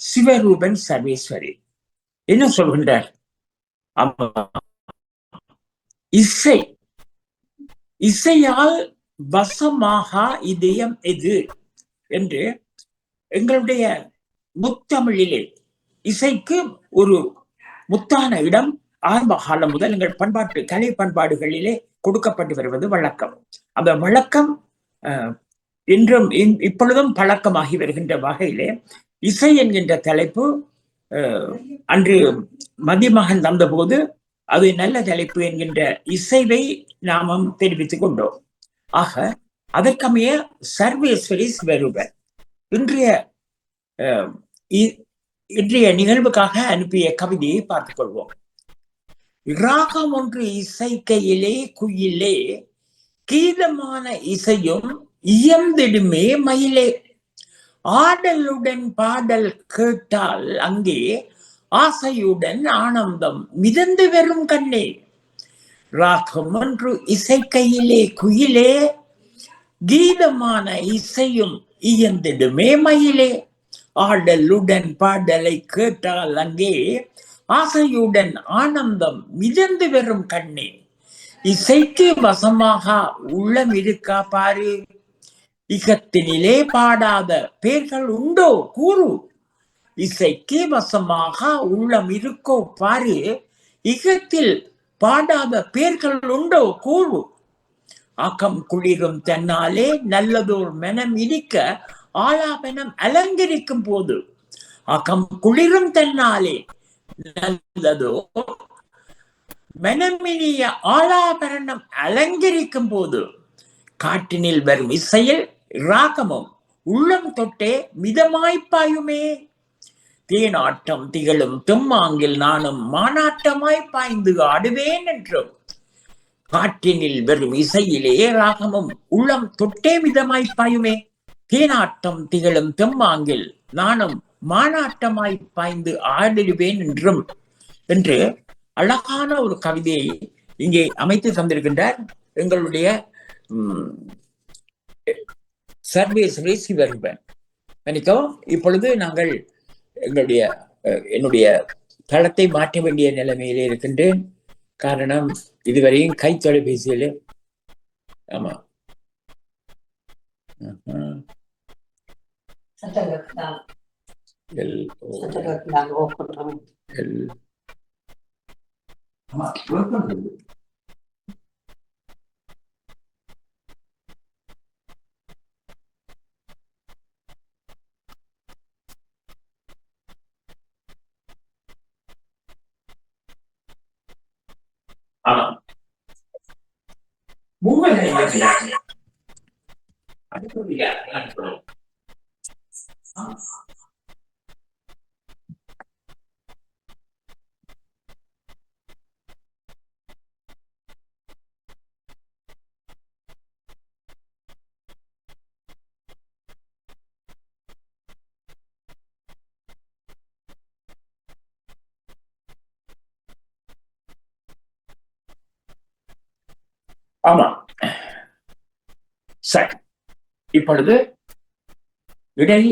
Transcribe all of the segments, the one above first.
சிவரூபன் சர்வேஸ்வரி. என்ன சொல்கின்றார்? ஆமா. இசை. இசையால் வசமாகா இதயம் எது? என்று எங்களுடைய முத்தமிழிலே இசைக்கு ஒரு முத்தான இடம் ஆரம்ப காலம் முதல் எங்கள் பண்பாட்டு கலை பண்பாடுகளிலே கொடுக்கப்பட்டு வருவது வழக்கம். அந்த வழக்கம் அஹ், இன்றும் இன்- இப்பொழுதும் பழக்கமாகி வருகின்ற வகையிலே இசை என்கின்ற தலைப்பு அஹ், அன்று மதிமகன் தந்தபோது அது நல்ல தலைப்பு என்கின்ற இசைவை நாமும் தெரிவித்துக் கொண்டோம். ஆக அதற்கமைய சர்வேஸ்வரி சிவரூபர் இன்றைய இ- இன்றைய நிகழ்வுக்காக அனுப்பிய கவிதையை பார்த்துக் கொள்வோம். ராகம் ஒன்று இசைக்கையிலே குயிலே கீதமான இசையும் இயம்பிடுமே மயிலே. ஆடலுடன் பாடல் கேட்டால் அங்கே ஆசையுடன் ஆனந்தம் மிதந்து வெறும் கண்ணே. ராகம் ஒன்று இசைக்கையிலே குயிலே கீதமான இசையும் இயந்திடுமே மயிலே. ஆடலுடன் பாடலை கேட்டால் அங்கே ஆசையுடன் ஆனந்தம் மிதந்து வெறும் கண்ணே. இசைக்கு வசமாக உள்ளம் இருக்கா பாரு. இகத்தினிலே பாடாத பேர்கள் உண்டோ? கூறு. இசைக்கு வசமாக உள்ளம் இருக்கோ? பாரு. இகத்தில் பாடாத பேர்கள் உண்டோ? கூறு. அகம் குளிரும் தன்னாலே நல்லதோர் மனம் இடிக்க ஆலாபனம் அலங்கரிக்கும் போது அகம் குளிரும் தன்னாலே நல்லதோ மனமினிய ஆலாபரணம் அலங்கரிக்கும் போது காட்டினில் வரும் இசையில் ராகமம் உள்ளம் தொட்டே மிதமாய்ப்பாயுமே தேனாட்டம் திகழும் தெம்மாங்கில் நானும் மானாட்டமாய் பாய்ந்து ஆடுவேன் என்றும். காற்றினில் வெறும் இசையிலே ராகமும் உள்ளம் தொட்டே மிதமாய் பாயுமே. தேனாட்டம் திகழும் தெம்மாங்கில் நானும் மானாட்டமாய் பாய்ந்து ஆடிடுவேன் என்றும். என்று அழகான ஒரு கவிதையை இங்கே அமைத்து தந்திருக்கின்றார் எங்களுடைய உம், சர்வேஸ்வரி சிவருபன் மன்னிக்கவும் இப்பொழுது நாங்கள் எங்களுடைய என்னுடைய தளத்தை மாற்ற வேண்டிய நிலைமையிலே இருக்கின்றேன். காரணம் இதுவரையும் கை தொலைபேசியிலே. ஆமா. எல் மூவரை இருக்கிறாங்க ஆமா. சரி. இப்பொழுது இடை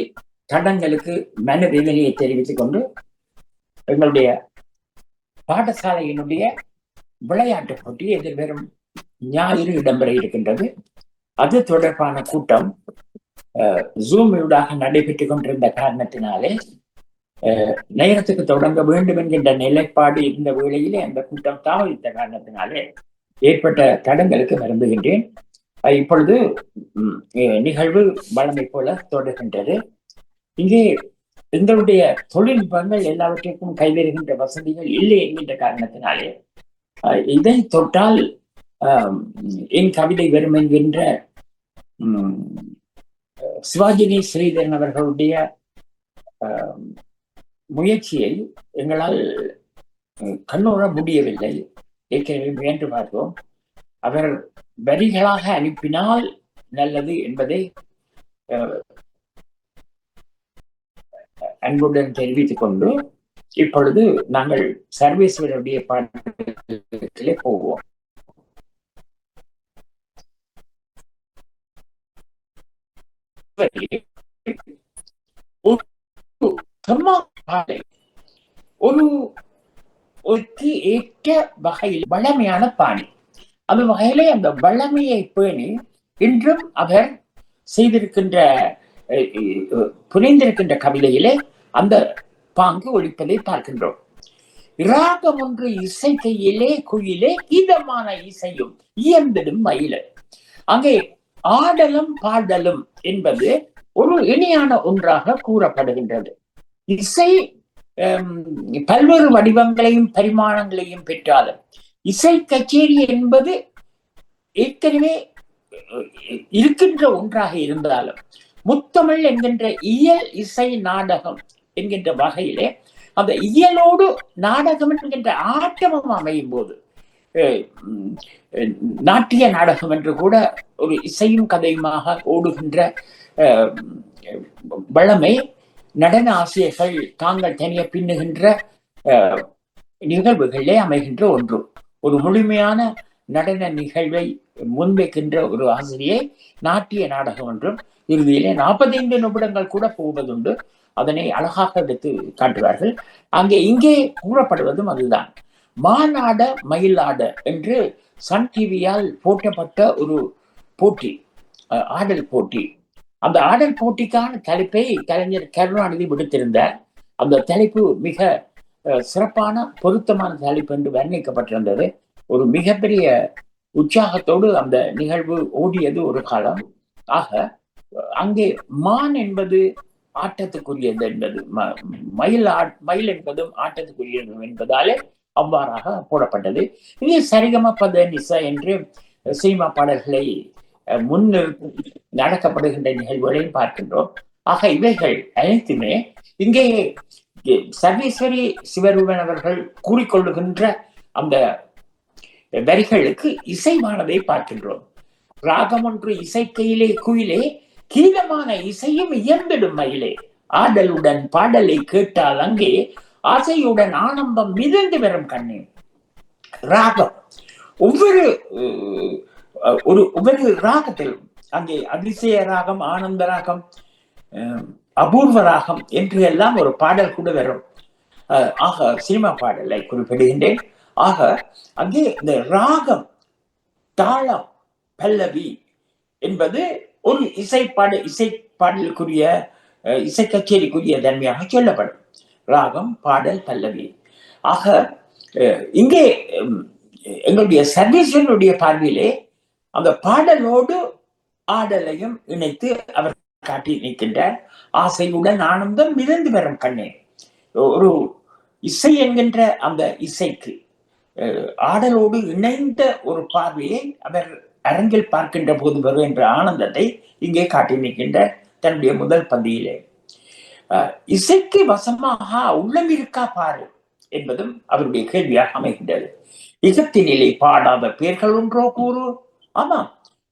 தடங்களுக்கு மனவேதனையை தெரிவித்துக் கொண்டு எங்களுடைய பாடசாலையினுடைய விளையாட்டு போட்டி எதிர்வரும் ஞாயிறு இடம்பெற இருக்கின்றது. அது தொடர்பான கூட்டம் ஜூமியூடாக நடைபெற்றுக் கொண்டிருந்த காரணத்தினாலே நேரத்துக்கு தொடங்க வேண்டும் என்கின்ற நிலைப்பாடு இருந்த வேளையிலே அந்த கூட்டம் தாமதித்த காரணத்தினாலே ஏற்பட்ட தடங்களுக்கு வருந்துகின்றேன் இப்பொழுது நிகழ்வு வழமை போல தொடர்கின்றது. இங்கே எங்களுடைய தொழில்நுட்பங்கள் எல்லாவற்றிற்கும் கைவருகின்ற வசதிகள் இல்லை என்கின்ற காரணத்தினாலே அஹ், இதை தொட்டால் என் கவிதை வரும் என்கின்ற சிவாஜினி ஸ்ரீதரன் அவர்களுடைய முயற்சியை எங்களால் கண்ணோட முடியவில்லை. ஏற்கனவே முயன்று பார்த்தோம் அவர் வரிகளாக அனுப்பினால் நல்லது என்பதை அன்புடன் தெரிவித்துக் கொண்டு இப்பொழுது நாங்கள் சர்வேஸ்வரருடைய பாடத்திலே போவோம். ஒரு ஒருக்கு ஏற்ற வகையில் வளமையான பாணி. அந்த வகையிலே அந்த வளமையை பேணி இன்றும் அவர் செய்திருக்கின்ற புனைந்திருக்கின்ற கவிதையிலே அந்த பாங்கு ஒழிப்பதை பார்க்கின்றோம். ராகம் ஒன்று இசை கையிலே குயிலே இதமான இசையும் இயந்திடும் மயில. அங்கே ஆடலும் பாடலும் என்பது ஒரு இணையான ஒன்றாக கூறப்படுகின்றது. இசை பல்வேறு வடிவங்களையும் பரிமாணங்களையும் பெற்றாலும் இசை கச்சேரி என்பது ஏற்கனவே இருக்கின்ற ஒன்றாக இருந்தாலும் முத்தமிழ் என்கின்ற இயல் இசை நாடகம் என்கின்ற வகையிலே அந்த இயலோடு நாடகம் என்கின்ற ஆட்டமும் அமையும் போது நாட்டிய நாடகம் என்று கூட ஒரு இசையும் கதையுமாக ஓடுகின்ற அஹ், வளமை நடன ஆசிரியர்கள் தாங்கள் தனிய பின்னுகின்ற நிகழ்வுகளே நிகழ்வுகளிலே அமைகின்ற ஒன்று. ஒரு முழுமையான நடன நிகழ்வை முன்வைக்கின்ற ஒரு ஆசிரியை நாட்டிய நாடகம் என்றும் இறுதியிலே நாற்பத்தைந்து நிமிடங்கள் கூட போவதுண்டு. அதனை அழகாக எடுத்து காட்டுவார்கள். அங்கே இங்கே கூறப்படுவதும் அதுதான். மாநாட மயிலாட என்று சன் டிவியால் போட்டப்பட்ட ஒரு போட்டி ஆடல் போட்டி. அந்த ஆடல் போட்டிக்கான தலைப்பை கலைஞர் கருணாநிதி விடுத்திருந்தார். அந்த தலைப்பு மிக அஹ், சிறப்பான பொருத்தமான தலைப்பு என்று வர்ணிக்கப்பட்டிருந்தது. ஒரு மிகப்பெரிய உற்சாகத்தோடு அந்த நிகழ்வு ஓடியது ஒரு காலம். ஆக அங்கே மான் என்பது ஆட்டத்துக்குரியது என்பது ம- மயில் ஆட் மயில் என்பதும் ஆட்டத்துக்குரியது என்பதாலே அவ்வாறாக போடப்பட்டது. இது சரிகம பத நிசா என்று சினிமா பாடல்களை அஹ், முன்னிறுத்தி நடக்கப்படுகின்ற நிகழ்வுகளையும் பார்க்கின்றோம். ஆக இவைகள் அனைத்துமே இங்கே சர்வேஸ்வரி சிவரூபன் அவர்கள் கூறிக்கொள்ளுகின்ற அந்த வரிகளுக்கு இசைவானதை பார்க்கின்றோம். ராகம் ஒன்று இசைக்கையிலே குயிலே கீதமான இசையும் இயம்பிடும் மயிலே. ஆடலுடன் பாடலை கேட்டால் அங்கே ஆசையுடன் ஆனந்தம் மிதந்து வரும் கண்ணே. ராகம். ஒவ்வொரு ஒரு ஒவ்வொரு ராகத்திலும் அங்கே அதிசய ராகம் ஆனந்த ராகம் அபூர்வ ராகம் என்று எல்லாம் ஒரு பாடல் கூட வரும். ஆக சினிமா பாடலை குறிப்பிடுகின்றேன். ஆக அங்கே இந்த ராகம் தாளம் பல்லவி என்பது ஒரு இசைப்பாடு இசைப்பாடலுக்குரிய பாடலுக்குரிய இசை கச்சேரிக்குரிய தன்மையாக சொல்லப்படும். ராகம் பாடல் பல்லவி. ஆக இங்கே எங்களுடைய சர்வீசனுடைய பார்வையிலே அந்த பாடலோடு ஆடலையும் இணைத்து அவர் காட்டி நிற்கின்றார் ஆசையுடன் ஆனந்தம் மிதந்து வரும் கண்ணே. ஒரு இசை என்கின்ற அந்த இசைக்கு அஹ், ஆடலோடு இணைந்த ஒரு பார்வையை அவர் அரங்கில் பார்க்கின்ற போது வருகின்ற ஆனந்தத்தை இங்கே காட்டி நிற்கின்ற தன்னுடைய முதல் பந்தியிலே. அஹ், இசைக்கு வசமாக உள்ளம் இருக்கா பாரு என்பதும் அவருடைய கேள்வியாக அமைகின்றது. இகத்தினிலே பாடாத பேர்கள் ஒன்றோ கூறு. ஆமாம்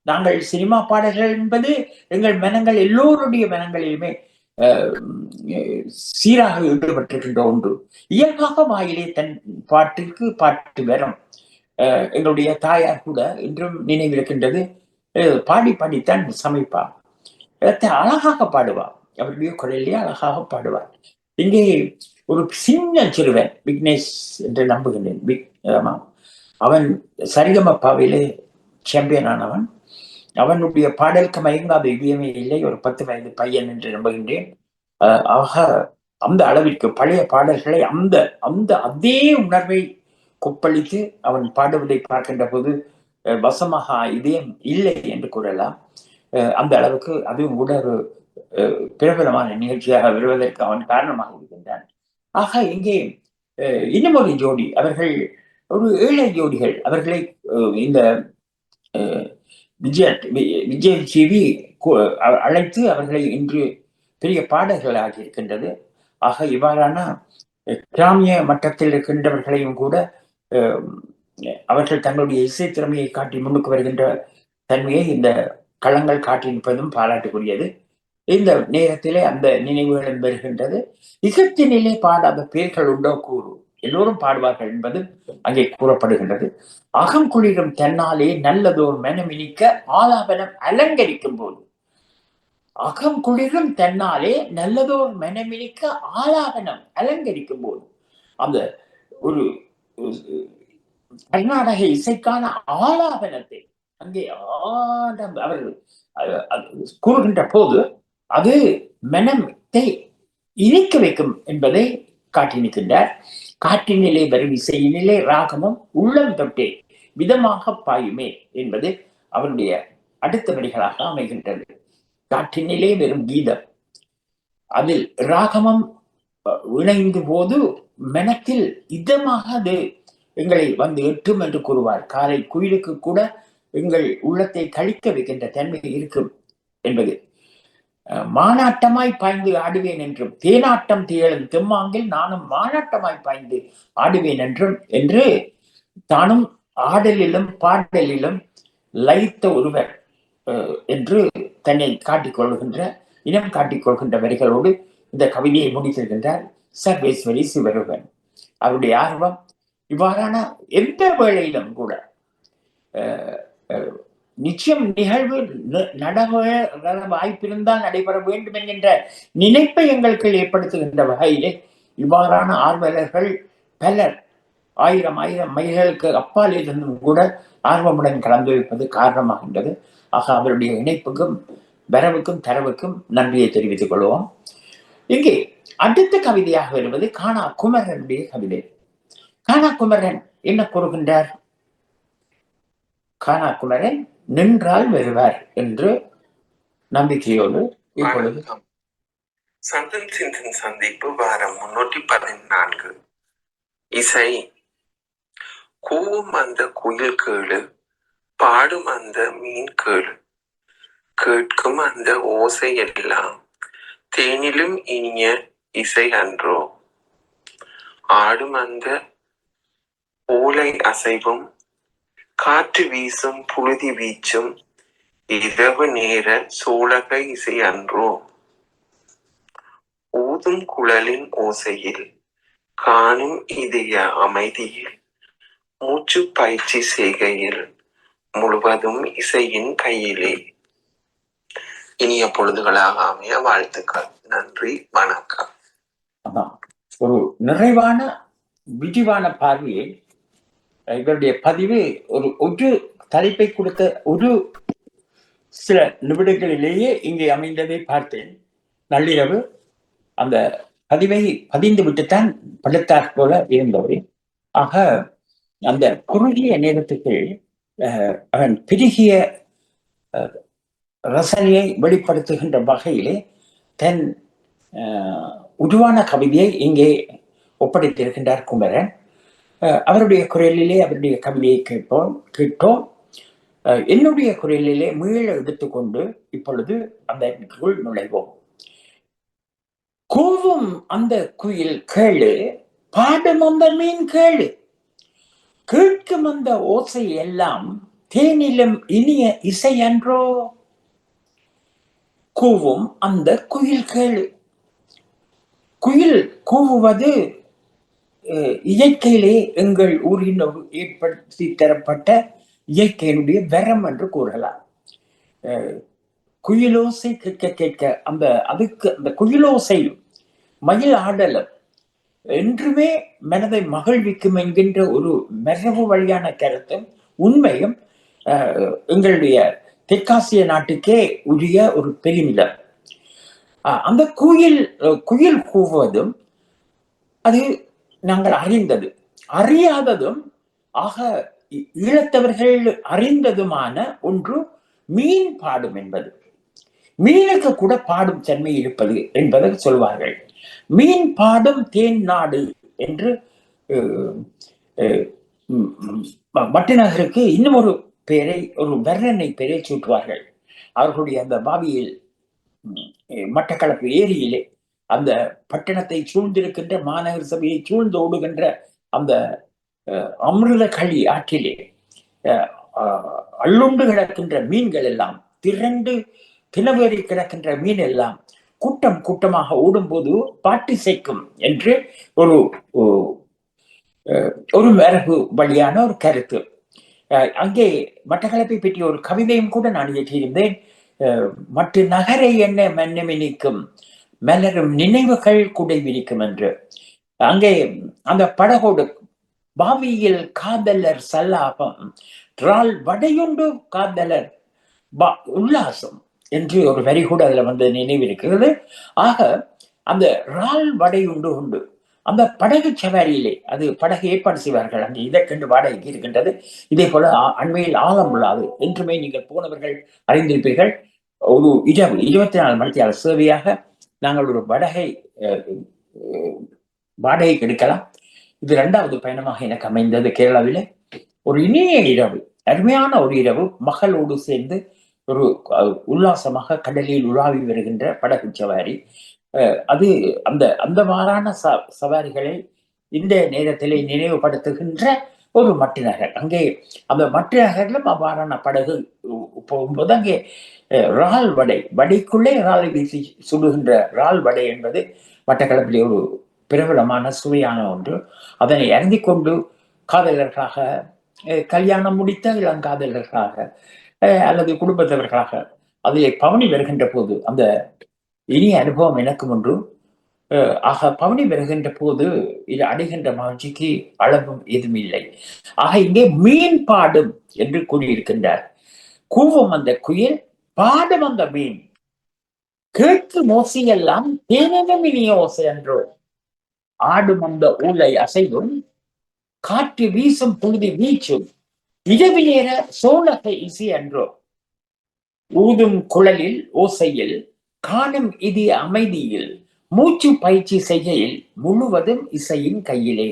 நாங்கள் சினிமா பாடல்கள் என்பது எங்கள் மனங்கள் எல்லோருடைய மனங்களிலுமே அஹ், சீராக ஈடுபட்டிருக்கின்ற ஒன்று. இயல்பாக வாயிலே தன் பாட்டிற்கு பாட்டு வரும். அஹ், எங்களுடைய தாயார் கூட இன்றும் நினைவிருக்கின்றது பாடி பாடித்தான் சமைப்பார் அதை அழகாக பாடுவார் அவருடைய குரலிலே அழகாக பாடுவார் இங்கே ஒரு சின்ன சிறுவன் விக்னேஷ் என்று நம்புகின்றேன். விக் அவன் அவன் சரிகமப்பாவிலே சாம்பியன் ஆனவன். அவனுடைய பாடலுக்கு மயங்காத இதயமே இல்லை. ஒரு பத்து வயது பையன் என்று நம்புகின்றேன். அஹ் ஆக அந்த அளவிற்கு பழைய பாடல்களை அந்த அந்த அதே உணர்வை கொப்பளித்து அவன் பாடுவதை பார்க்கின்ற போது வசமாக இதயம் இல்லை என்று கூறலாம். அஹ் அந்த அளவுக்கு அதுவும் கூட ஒரு பிரபலமான நிகழ்ச்சியாக வருவதற்கு அவன் காரணமாக இருக்கின்றான். ஆக இங்கே அஹ், இன்னும் ஒரு ஜோடி. அவர்கள் ஒரு ஏழை ஜோடிகள். அவர்களை இந்த அஹ், விஜய் விஜய் டிவி அழைத்து அவர்களை இன்று பெரிய பாடல்களாகி இருக்கின்றது ஆக இவ்வாறான கிராமிய மட்டத்தில் இருக்கின்றவர்களையும் கூட அவர்கள் தங்களுடைய இசை திறமையை காட்டி முன்னுக்கு வருகின்ற தன்மையை இந்த களங்கள் காட்டியிருப்பதும் பாராட்டுக்குரியது. இந்த நேரத்திலே அந்த நினைவுகளும் வருகின்றது. இசத்தினிலே பாடாத பேர்கள் உண்டோ கூறு? எல்லோரும் பாடுவார்கள் என்பது அங்கே கூறப்படுகின்றது. அகங்குளிரும் தன்னாலே நல்லதோர் மனமினிக்க ஆலாபனம் அலங்கரிக்கும் போது அகம் குளிரும் தன்னாலே நல்லதோர் மனமினிக்க ஆலாபனம் அலங்கரிக்கும் போது அந்த ஒரு கர்நாடக இசைக்கான ஆலாபனத்தை அங்கே ஆடம் அவர்கள் கூறுகின்ற போது அது மனத்தை இணைக்க வைக்கும் என்பதை காட்டி நிற்கின்றார். காற்றினிலே வரும் இசையினிலே ராகமும் உள்ளம் தொட்டே விதமாக பாயுமே என்பது அவருடைய அடுத்த வரிகளாக அமைகின்றது. காற்றினிலே வெறும் கீதம் அதில் ராகமம் இணைந்த போது மனத்தில் இதமாக அது எங்களை வந்து எட்டும் என்று கூறுவார். காலை குயிலுக்கு கூட எங்கள் உள்ளத்தை கழிக்க வைக்கின்ற தன்மை இருக்கும் என்பது. மானாட்டமாய் பாய்ந்து ஆடுவேன் என்றும் தேனாட்டம் திகழும் தெம்மாங்கில் நானும் மானாட்டமாய் பாய்ந்து ஆடுவேன் என்றும் என்று தானும் ஆடலிலும் பாடலிலும் லயித்த ஒருவர் அஹ், என்று தன்னை காட்டிக் கொள்கின்ற இனம் காட்டிக் கொள்கின்ற வரிகளோடு இந்த கவிதையை முடித்திருக்கின்றார் சர்வேஸ்வரி சிவருவன் அவருடைய ஆர்வம் இவ்வாறான எந்த வேளையிலும் கூட அஹ், நிச்சயம் நிகழ்வு ந- வாய்ப்பிருந்தால் நடைபெற வேண்டும் என்கின்ற நினைப்பை எங்களுக்கு ஏற்படுத்துகின்ற வகையிலே இவ்வாறான ஆர்வலர்கள் பலர் ஆயிரம் ஆயிரம் மைல்களுக்கு அப்பால் இருந்தும் கூட ஆர்வமுடன் கலந்து வைப்பது காரணமாகின்றது. ஆக அவருடைய இணைப்புக்கும் வரவுக்கும் தரவுக்கும் நன்றியை தெரிவித்துக் கொள்வோம். இங்கே அடுத்த கவிதையாக வருவது காணா குமரனுடைய கவிதை. காணா குமரன் என்ன கூறுகின்றார்? காணா குமரன் நின்றால் வருவார் என்று நம்பிக்கையோடு இப்பொழுது சந்தன் சிந்தன் சந்திப்பு வாரம் முன்னூற்றி பதினான்கு. இசை கூவும் அந்த குயில் கேளு பாடும் அந்த மீன் கேளு கேட்கும் அந்த ஓசை எல்லாம் தேனிலும் இனிய இசை அன்றோ. ஆடும் அந்த ஓலை அசைவும் காற்று வீசும் புழுதி வீச்சும் இரவு நேர சூளக இசை அன்றோ. ஊதும் குழலின் ஓசையில் காணும் இதய அமைதியில் மூச்சு பயிற்சி செய்கையில் முழுவதும் இசையின் கையிலே. இனிய பொழுதுகளாக அமைய வாழ்த்துக்கள். நன்றி வணக்கம். ஒரு நிறைவான விரிவான பார்வையை எங்களுடைய பதிவு ஒரு ஒரு தலைப்பை கொடுத்த ஒரு சில நிமிடங்களிலேயே இங்கே அமைந்ததை பார்த்தேன். நள்ளிரவு அந்த பதிவை பதிந்து விட்டுத்தான் படுத்தாற் போல இருந்தவர். ஆக அந்த குறுகிய நேரத்துக்கு அவன் பெருகிய ரசனையை வெளிப்படுத்துகின்ற வகையிலே தன் உருவான கவிதையை இங்கே ஒப்படைத்திருக்கின்றார் குமரன். அவருடைய குரலிலே அவருடைய கவிதையை கேட்போம். கேட்டோம் என்னுடைய குரலிலே மீள எடுத்துக்கொண்டு இப்பொழுது அந்த குள் நுழைவோம். கூவும் அந்த குயில் கேளு பாடும் அந்த மீன் கேளு. கேட்கும் அந்த ஓசை எல்லாம் தேனிலும் இனிய இசை அன்றோ. கூவும் அந்த குயில் கேளு. குயில் கூவுவது இயற்கையிலே எங்கள் ஊரின் ஒரு ஏற்படுத்தி தரப்பட்ட இயற்கையினுடைய வரம் என்று கூறலாம். குயிலோசை கேட்க கேட்க அந்த அதுக்கு அந்த குயிலோசை மயில் ஆடலும் என்றுமே மனதை மகிழ்விக்கும் என்கின்ற ஒரு மரபு வழியான கருத்தும் உண்மையும் எங்களுடைய தெற்காசிய நாட்டுக்கே உரிய ஒரு பெருமிதம். அந்த குயில் குயில் கூவுவதும் அது நாங்கள் அறிந்தது. அறியாததும் ஆக ஈழத்தவர்கள் அறிந்ததுமான ஒன்று மீன் பாடும் என்பது. மீனுக்கு கூட பாடும் தன்மை இருப்பது என்பதை சொல்வார்கள். மீன் பாடும் தேன் நாடு என்று அஹ், அஹ், இன்னும் ஒரு பெயரை ஒரு வர்ணனை பெயரை சூட்டுவார்கள். அவர்களுடைய அந்த பாவியில் மட்டக்களப்பு ஏரியிலே அந்த பட்டணத்தை சூழ்ந்திருக்கின்ற மாநகர சபையை சூழ்ந்து ஓடுகின்ற அந்த அஹ், அமிர்த களி ஆற்றிலே அஹ், அஹ், அள்ளுண்டு கிடக்கின்ற மீன்கள் எல்லாம் திரண்டு தினவேறி கிடக்கின்ற மீன் எல்லாம் கூட்டம் கூட்டமாக ஓடும்போது பாட்டு சேர்க்கும் என்று ஒரு அஹ், ஒரு மரபு வழியான ஒரு கருத்து. அஹ், அங்கே மட்டக்களப்பை பற்றிய ஒரு கவிதையும் கூட நான் இயற்றியிருந்தேன் அஹ், மற்ற நகரை என்ன மன்னமி நிற்கும் மலரும் நினைவுகள் குடைவிரிக்கும் என்று. அங்கே அந்த படகோடு பாவியில் காதலர் சல்லாபம் ரால் வடையுண்டு காதலர் பா- உல்லாசம் என்று ஒரு வரி கூட அதுல வந்து நினைவிருக்கிறது. ஆக அந்த ரால் வடை உண்டு. உண்டு அந்த படகு சவாரியிலே அது படகு ஏற்பாடு செய்வார்கள். அங்கே இதற்கென்று வாடகைக்கு இருக்கின்றது. இதே போல ஆ- அண்மையில் ஆழம் உள்ளாது. என்றுமே நீங்கள் போனவர்கள் அறிந்திருப்பீர்கள். ஒரு இரவு இருபத்தி நாலு மணித்தியால சேவையாக நாங்கள் ஒரு வடகை வாடகை அஹ், எடுக்கலாம். இது இரண்டாவது பயணமாக எனக்கு அமைந்தது கேரளாவில். ஒரு இனிய இரவு அருமையான ஒரு இரவு மகளோடு சேர்ந்து ஒரு உல்லாசமாக கடலில் உலாவி வருகின்ற படகு சவாரி. அது அந்த அந்த மாறான ச சவாரிகளை இந்த நேரத்திலே நினைவுபடுத்துகின்ற ஒரு மட்டு நகர். அங்கே அந்த மட்டு அவ்வாறான படகு போகும்போது அங்கே ரால் இறால் வடை வடைக்குள்ளே ராலை வீசி சுடுகின்ற இறால் வடை என்பது மட்டக்களப்பிலே ஒரு பிரபலமான சுவையான ஒன்று. அதனை அருந்தி கொண்டு காதலர்களாக கல்யாணம் முடித்த இளங்காதலர்களாக அல்லது குடும்பத்தவர்களாக அதிலே பவனி வருகின்ற போது அந்த இனிய அனுபவம் எனக்கும் ஒன்று. ஆக பவனி வருகின்ற போது இது அடைகின்ற மகிழ்ச்சிக்கு அளவும் எதுவும் இல்லை. ஆக இங்கே மீன் பாடும் என்று கூறியிருக்கின்றார். கூவம் அந்த குயில் பாடும் அந்த மீன். கேட்கு மோசையெல்லாம் தேனினும் இனிய ஓசை? என்றோ. ஆடும் அந்த ஊலை அசைவும் காற்று வீசும் புழுதி வீச்சும் இரவு நேர சோழக இசை என்றோ. ஊதும் குழலில் ஓசையில் காணும் இது அமைதியில் மூச்சு பயிற்சி செய்கையில் முழுவதும் இசையின் கையிலே.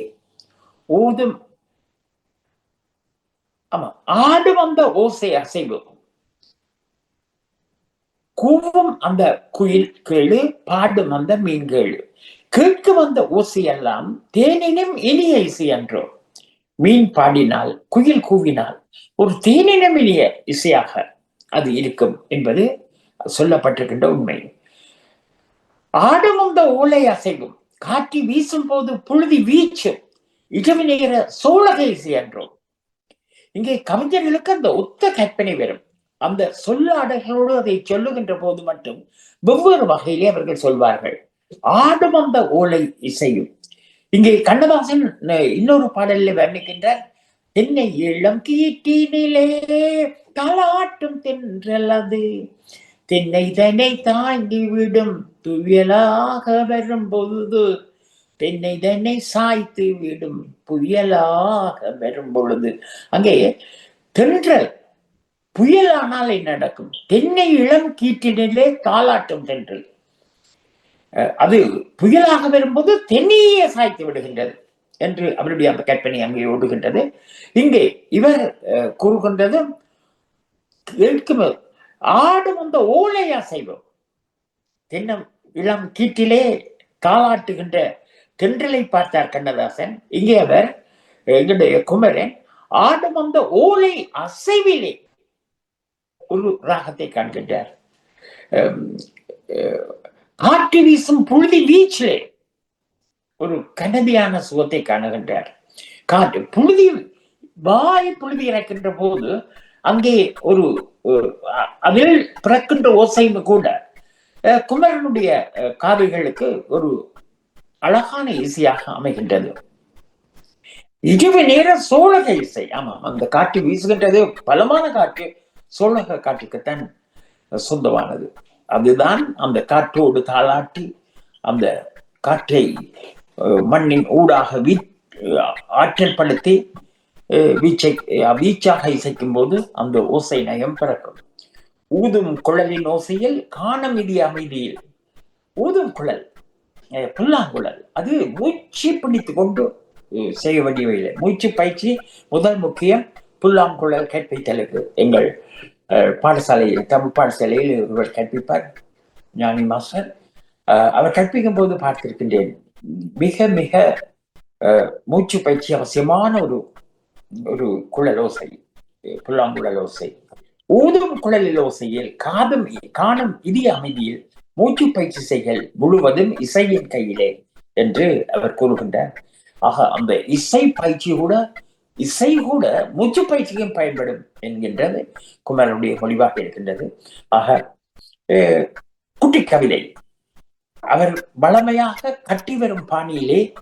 ஓதும். ஆமா ஆடும் அந்த ஓசை அசைவு. கூவும் அந்த குயில் கேளு பாடும் அந்த மீன் கேளு. கேட்கும் அந்த ஓசையெல்லாம் தேனினும் இனிய இசை என்றோ மீன் பாடினால் குயில் கூவினால் ஒரு தேனினும் இனிய இசையாக அது இருக்கும் என்பது சொல்லப்பட்டிருக்கின்ற உண்மை. ஆடும் ஓலை அசைவும் காற்றி வீசும் போது புழுதி வீச்சும். இரவு நேர சோழகேசி இசை இங்கே கவிஞர்களுக்கு அந்த ஒத்த கற்பனை வரும் அந்த சொல்லாடல்களோடு அதை சொல்லுகின்ற போது மட்டும் வெவ்வேறு வகையிலே அவர்கள் சொல்வார்கள். ஆடும் அந்த ஓலை இசையும். இங்கே கண்ணதாசன் இன்னொரு பாடலில் வர்ணிக்கின்றார். தென்னை இளம் கீட்டினிலே தலாட்டும் தென்றல் அது. தென்னை தன்னை தாங்கி விடும் துயலாக வரும் பொழுது தென்னை தன்னை சாய்த்து விடும் புயலாக வரும் பொழுது அங்கே தென்றல் புயலானால் நடக்கும். தென்னை இளம் கீற்றினிலே தாளாட்டும் தென்றல் அது புயலாக வரும்போது தென்னையே சாய்த்து விடுகின்றது என்று அவருடைய அந்த கற்பனை அங்கே ஓடுகின்றது. இங்கே இவர் கூறுகின்றதும் கூறுகின்றது கேட்கும் ஆடும் அந்த ஓலை அசைவம் தென்னம் இளம் கீட்டிலே தாளாட்டுகின்ற தென்றலை பார்த்தார் கண்ணதாசன். இங்கே அவர் எங்களுடைய குமரன் ஆடும் அந்த ஓலை அசைவிலே ஒரு ராகத்தை காண்கின்றார். காற்று வீசும் புழுதி வீச்சிலே ஒரு கனதியான சுகத்தை காணுகின்றார். காற்று புழுதி வாய் புழுதி இறக்கின்ற போது அங்கே ஒரு அதில் பிறக்கின்ற ஓசைன்னு கூட அஹ், குமரனுடைய அஹ், காதுகளுக்கு ஒரு அழகான இசையாக அமைகின்றது. இரவு நேர சோழக இசை. ஆமாம் அந்த காற்று வீசுகின்றது பலமான காற்று சோழக காற்றுக்குத்தான் சொந்தமானது. அதுதான் அந்த காற்றோடு தாளாட்டி அந்த காற்றை அஹ், மண்ணின் ஊடாக வீ ஆற்றல் படுத்தி வீச்சை வீச்சாக இசைக்கும் போது அந்த ஓசை நயம் பிறக்கும். ஊதும் குழலின் ஓசையில் காணம் இது அமைதியில். ஊதும் குழல் புல்லாங்குழல். அது மூச்சு பிடித்து கொண்டு செய்ய வேண்டியவையில் மூச்சு பயிற்சி முதல் முக்கியம். புல்லாங்குழல் கற்பித்தலுக்கு. எங்கள் பாடசாலையில் தமிழ் பாடசாலையில் ஒருவர் கற்பிப்பார். ஞானி மாஸ்டர். அவர் கற்பிக்கும் போது பார்த்திருக்கின்றேன். மிக மிக அஹ், மூச்சு பயிற்சி அவசியமான ஒரு ஒரு குழலோசை புல்லாங்குழலோசை. ஊதும் குழலில் ஓசையில் காதும் காணும் இடிய அமைதியில் மூச்சு பயிற்சி செய்கள் முழுவதும் இசையின் கையிலே என்று அவர் கூறுகின்றார். ஆக அந்த இசை பயிற்சி கூட இசை கூட மூச்சு பயிற்சியும் பயன்படும் என்கின்றது குமரனுடைய மொழிவாக இருக்கின்றது. ஆக அஹ், குட்டி கவிதை அவர் வளமையாக கட்டி வரும் பாணியிலே